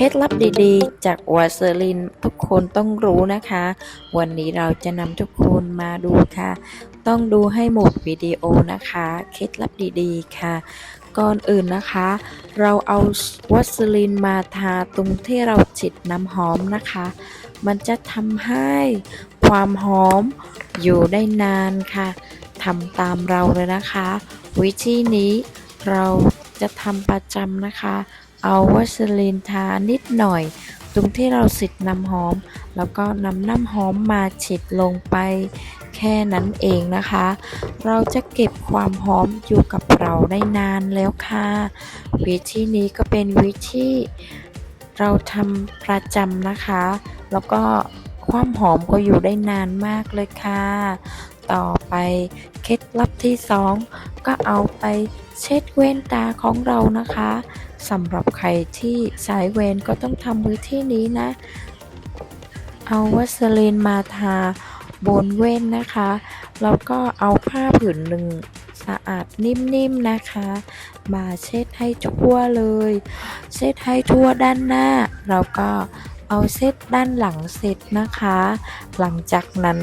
เคล็ดลับดีๆ จากวาสลินทุกคนต้องรู้นะคะ วันนี้เราจะนำทุกคนมาดูค่ะ ต้องดูให้หมดวิดีโอนะคะ เคล็ดลับดีๆค่ะ ก่อนอื่นนะคะ เราเอาวัสลินมาทาตรงที่เราจิดน้ำหอมนะคะ มันจะทำให้ความหอมอยู่ได้นานค่ะทำตามเราเลยนะคะ วิธีนี้เราจะทำประจำนะคะ เอาวัสลินทานิดหน่อย ตรงที่เราสิดน้ำหอม แล้วก็นำน้ำหอมมาฉีดลงไป แค่นั้นเองนะคะ เราจะเก็บความหอมอยู่กับเราได้นานแล้วค่ะ วิธีนี้ก็เป็นวิธีเราทำประจำนะคะ แล้วก็ความหอมก็อยู่ได้นานมากเลยค่ะ ต่อไปเคล็ดลับที่สองก็เอาไปเช็ดเว้นตาของเรานะคะ สำหรับใครที่สายเวนก็ต้องทำวิธีนี้นะ เอาวัสลีนมาทาบนเว้นนะคะ แล้วก็เอาผ้าผืนหนึ่งสะอาดนิ่มๆนะคะ มาเช็ดให้ทั่วเลย เช็ดให้ทั่วด้านหน้า แล้วก็เอาเช็ดด้านหลังเสร็จนะคะ หลังจากนั้น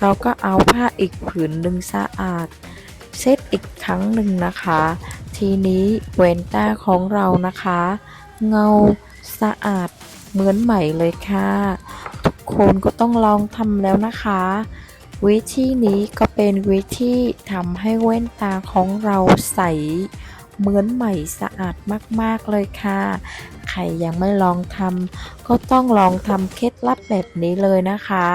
เราก็เอาผ้าอีกผืนหนึ่งสะอาด เช็ดอีกครั้งหนึ่งนะคะ ทีนี้เวนต้าของเรานะคะ เงาสะอาดเหมือนใหม่เลยค่ะ ทุกคนก็ต้องลองทำแล้วนะคะวิธีนี้ก็เป็นวิธีทำให้แว่นตาของเราใส เหมือนใหม่สะอาดมากๆเลยค่ะ ใครยังไม่ลองทำก็ต้องลองทำเคล็ดลับแบบนี้เลยนะคะ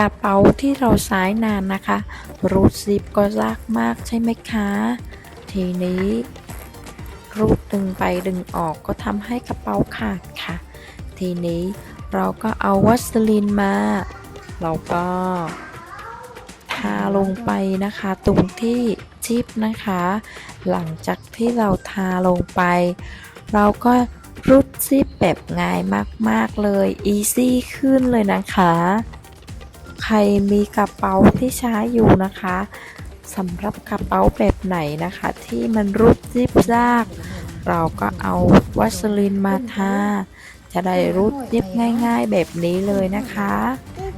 ระเป๋าที่เราสายนานนะคะ รูดซิปก็ยากมากใช่ไหมคะ ทีนี้รูดดึงไปดึงออกก็ทำให้กระเป๋าขาดค่ะ ทีนี้เราก็เอาวัสลินมา เราก็ทาลงไปนะคะตรงที่จิบนะคะ หลังจากที่เราทาลงไป เราก็รูดซิปแบบง่ายมาก ๆ เลย อีซี่ขึ้นเลยนะคะ ใครมีกระเป๋าที่ใช้อยู่นะคะสำหรับกระเป๋าแบบไหนนะคะ ที่มันรูดซิปยาก เราก็เอาวัสลินมาทาจะได้รูดซิปง่ายๆแบบนี้เลยนะคะ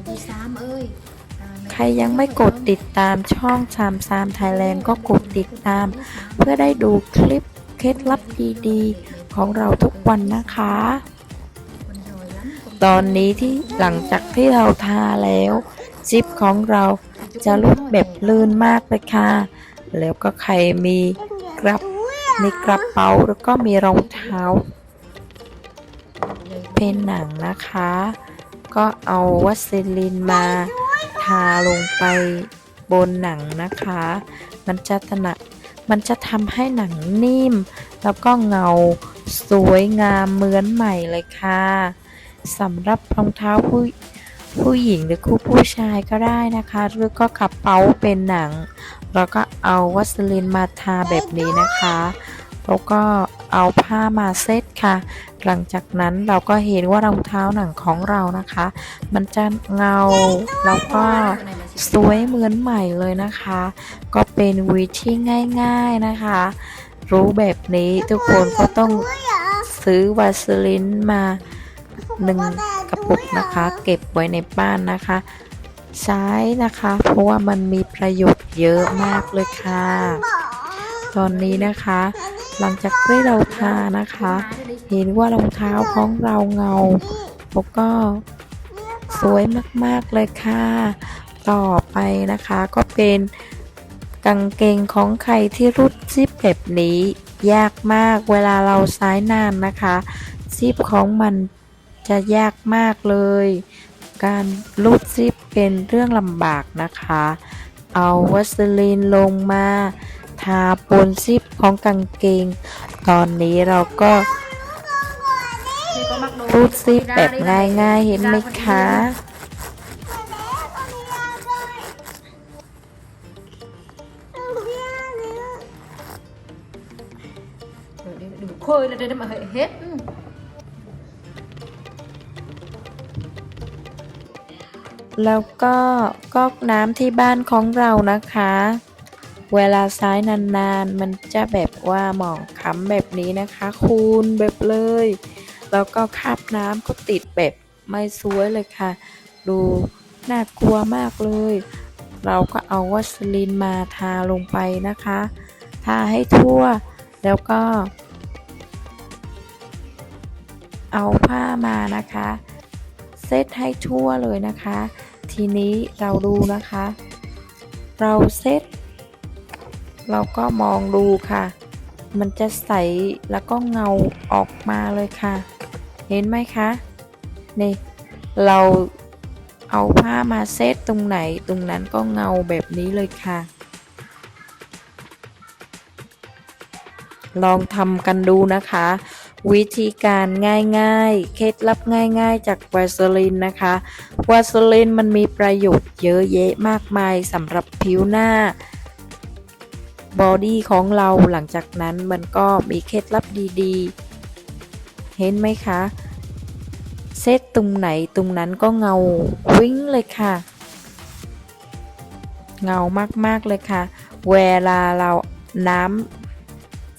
ที่สามเอ้ยใครยังไม่กดติดตามช่องชามซามไทยแลนด์ก็กดติดตาม เพื่อได้ดูคลิปเคล็ดลับดีๆ ของเราทุกวันนะคะ ตอนนี้ที่หลังจากที่เราทาแล้วซิปของเราจะรูดแบบลื่นมากเลยค่ะ แล้วก็ใครมีกระมีกระเป๋าแล้วก็มีรองเท้า เป็นหนังนะคะ ก็เอาวัสลินมา ทาลงไปบนหนังนะคะ มันจะถนัดมันจะทำให้หนังนิ่ม แล้วก็เงาสวยงามเหมือนใหม่เลยค่ะ สำหรับรองเท้าผู้ผู้หญิงหรือคู่ผู้ชายก็ได้นะคะ หรือก็กระเป๋าเป็นหนัง แล้วก็เอาวัสลินมาทาแบบนี้นะคะแล้วก็เอาผ้ามาเซตค่ะ หลังจากนั้นเราก็เห็นว่ารองเท้าหนังของเรานะคะ มันจะเงาแล้วก็สวยเหมือนใหม่เลยนะคะ ก็เป็นวิธีง่ายๆนะคะ รู้แบบนี้ทุกคนก็ต้องซื้อวาสลินมา หนึ่งกระปุกนะคะ เก็บไว้ในบ้านนะคะ ใช้นะคะ เพราะว่ามันมีประโยชน์เยอะมากเลยค่ะ ตอนนี้นะคะ หลังจากที่เราทานะคะ เห็นว่ารองเท้าของเราเงาแล้วก็สวยมากๆเลยค่ะ ต่อไปนะคะก็เป็นกางเกงของใครที่รุดซิปแบบนี้ ยากมากเวลาเราซ้นานนะคะ ซิปของมัน จะยากมากเลย การรูดซิปเป็นเรื่องลำบากนะคะ เอาวัสลีนลงมา ทาบนซิปของกางเกง ตอนนี้เราก็รูดซิปแบบง่ายๆเห็นไหมคะ đi. Rồi đi, đừng khơi lên đây để mà hệ hết Ừ. แล้วก็ก๊อกน้ำที่บ้านของเรานะคะ เวลาซ้ายนานๆ มันจะแบบว่าหมองค้ำแบบนี้นะคะ คูณแบบเลย แล้วก็คาบน้ำก็ติดแบบไม่สวยเลยค่ะ ดูน่ากลัวมากเลย เราก็เอาวัสลินมาทาลงไปนะคะ ทาให้ทั่ว แล้วก็ เอาผ้ามานะคะ เซตให้ทั่วเลยนะคะ ทีนี้เราดูนะคะ เราเซตเราก็มองดูค่ะ มันจะใสแล้วก็เงาออกมาเลยค่ะ เห็นไหมคะนี่เราเอาผ้ามาเซตตรงไหนตรงนั้นก็เงาแบบนี้เลยค่ะ ลองทำกันดูนะคะ วิธีการง่ายๆ เคล็ดลับง่ายๆ จากวาสลินนะคะ วาสลินมันมีประโยชน์เยอะแยะมากมายสำหรับผิวหน้าบอดี้ของเราหลังจากนั้นมันก็มีเคล็ดลับดีๆ เห็นไหมคะ เซตตรงไหนตรงนั้นก็เงาวิ่งเลยค่ะ เงามากๆเลยค่ะ เวลาเราน้ำ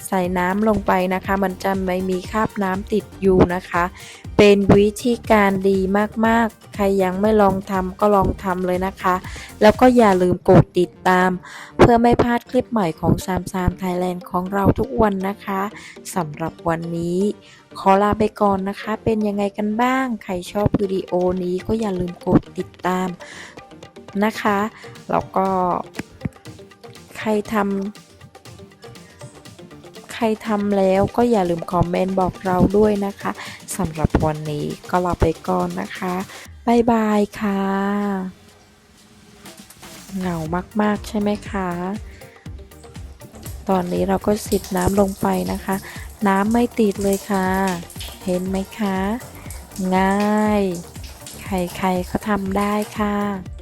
ใส่น้ำลงไปนะคะ มันจะไม่มีคราบน้ำติดอยู่นะคะ เป็นวิธีการดีมากๆ ใครยังไม่ลองทำก็ลองทำเลยนะคะ แล้วก็อย่าลืมกดติดตาม เพื่อไม่พลาดคลิปใหม่ของซามซามไทยแลนด์ของเราทุกวันนะคะสำหรับวันนี้ ขอลาไปก่อนนะคะ เป็นยังไงกันบ้าง ใครชอบวิดีโอนี้ก็อย่าลืมกดติดตามนะคะ แล้วก็ใครทำ รทำแล้วก็อย่าลืมคอมเมนต์บอกเราด้วยนะคะสำหรับวันนี้ก็ลาไปก่อนนะคะบายบายค่ะเหงามากๆใช่ไหมคะตอนนี้เราก็สิดน้ำลงไปนะคะ น้ำไม่ติดเลยค่ะ เห็นไหมคะ ง่าย ใครๆก็ทำได้ค่ะ